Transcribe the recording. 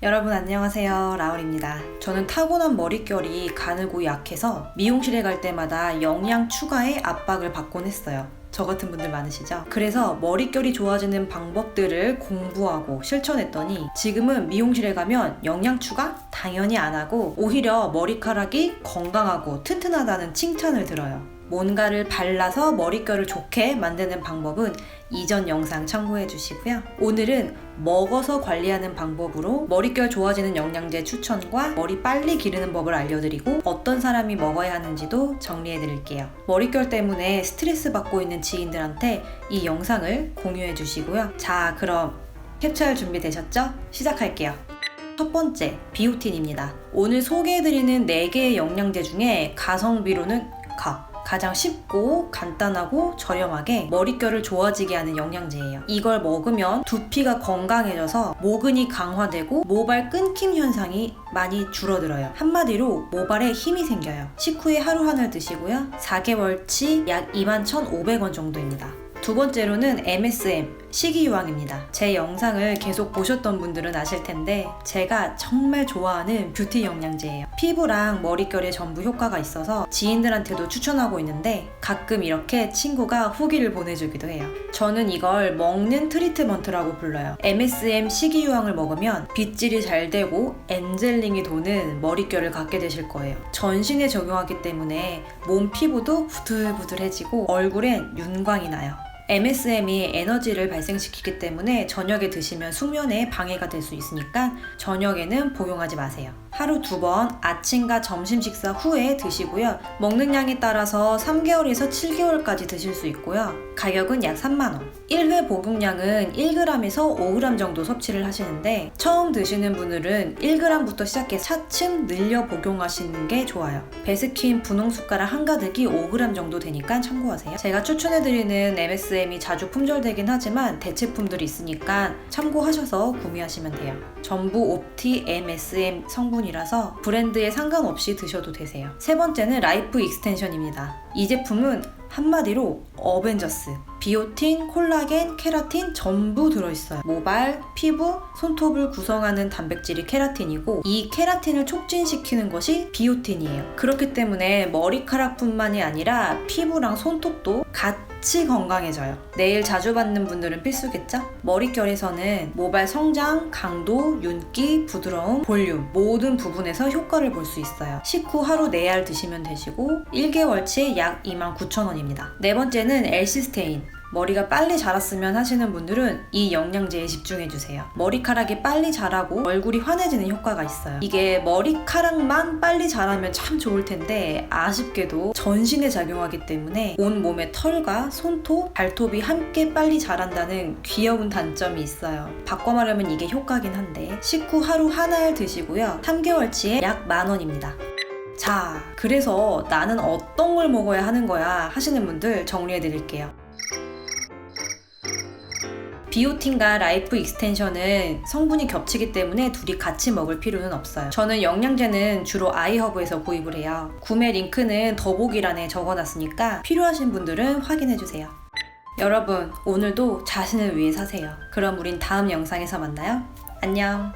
여러분 안녕하세요 라울입니다 저는 타고난 머릿결이 가늘고 약해서 미용실에 갈 때마다 영양 추가에 압박을 받곤 했어요 저 같은 분들 많으시죠? 그래서 머릿결이 좋아지는 방법들을 공부하고 실천했더니 지금은 미용실에 가면 영양 추가 당연히 안 하고 오히려 머리카락이 건강하고 튼튼하다는 칭찬을 들어요. 뭔가를 발라서 머릿결을 좋게 만드는 방법은 이전 영상 참고해 주시고요. 오늘은 먹어서 관리하는 방법으로 머릿결 좋아지는 영양제 추천과 머리 빨리 기르는 법을 알려드리고 어떤 사람이 먹어야 하는지도 정리해 드릴게요. 머릿결 때문에 스트레스 받고 있는 지인들한테 이 영상을 공유해 주시고요. 자, 그럼 캡처할 준비 되셨죠? 시작할게요. 첫 번째, 비오틴입니다. 오늘 소개해드리는 4개의 영양제 중에 가성비로는 가. 가장 쉽고 간단하고 저렴하게 머릿결을 좋아지게 하는 영양제예요. 이걸 먹으면 두피가 건강해져서 모근이 강화되고 모발 끊김 현상이 많이 줄어들어요. 한마디로 모발에 힘이 생겨요. 식후에 하루 하나를 드시고요. 4개월치 약 21,500원 정도입니다. 두 번째로는 MSM 식이유황입니다. 제 영상을 계속 보셨던 분들은 아실 텐데 제가 정말 좋아하는 뷰티 영양제예요. 피부랑 머릿결에 전부 효과가 있어서 지인들한테도 추천하고 있는데 가끔 이렇게 친구가 후기를 보내주기도 해요. 저는 이걸 먹는 트리트먼트라고 불러요. MSM 식이유황을 먹으면 빗질이 잘 되고 엔젤링이 도는 머릿결을 갖게 되실 거예요. 전신에 적용하기 때문에 몸 피부도 부들부들해지고 얼굴엔 윤광이 나요. MSM이 에너지를 발생시키기 때문에 저녁에 드시면 숙면에 방해가 될 수 있으니까 저녁에는 복용하지 마세요. 하루 두 번 아침과 점심 식사 후에 드시고요. 먹는 양에 따라서 3개월에서 7개월까지 드실 수 있고요. 가격은 약 3만원. 1회 복용량은 1g에서 5g 정도 섭취를 하시는데 처음 드시는 분들은 1g부터 시작해 차츰 늘려 복용하시는 게 좋아요. 베스킨 분홍 숟가락 한 가득이 5g 정도 되니까 참고하세요. 제가 추천해드리는 MSM이 자주 품절되긴 하지만 대체품들이 있으니까 참고하셔서 구매하시면 돼요. 전부 옵티 MSM 성분이 라서 브랜드에 상관없이 드셔도 되세요. 세 번째는 라이프 익스텐션입니다. 이 제품은 한마디로 어벤져스. 비오틴, 콜라겐, 케라틴 전부 들어있어요. 모발, 피부, 손톱을 구성하는 단백질이 케라틴이고 이 케라틴을 촉진시키는 것이 비오틴이에요. 그렇기 때문에 머리카락뿐만이 아니라 피부랑 손톱도 같이 건강해져요. 내일 자주 받는 분들은 필수겠죠? 머릿결에서는 모발 성장, 강도, 윤기, 부드러움, 볼륨 모든 부분에서 효과를 볼 수 있어요. 식후 하루 4알 드시면 되시고 1개월치에 약 29,000원입니다. 네 번째는 엘시스테인. 머리가 빨리 자랐으면 하시는 분들은 이 영양제에 집중해주세요. 머리카락이 빨리 자라고 얼굴이 환해지는 효과가 있어요. 이게 머리카락만 빨리 자라면 참 좋을 텐데 아쉽게도 전신에 작용하기 때문에 온 몸의 털과 손톱, 발톱이 함께 빨리 자란다는 귀여운 단점이 있어요. 바꿔 말하면 이게 효과긴 한데 식후 하루 하나를 드시고요. 3개월치에 약 만 원입니다. 자, 그래서 나는 어떤 걸 먹어야 하는 거야 하시는 분들 정리해 드릴게요. 비오틴과 라이프 익스텐션은 성분이 겹치기 때문에 둘이 같이 먹을 필요는 없어요. 저는 영양제는 주로 아이허브에서 구입을 해요. 구매 링크는 더보기란에 적어놨으니까 필요하신 분들은 확인해주세요. 여러분, 오늘도 자신을 위해 사세요. 그럼 우린 다음 영상에서 만나요. 안녕.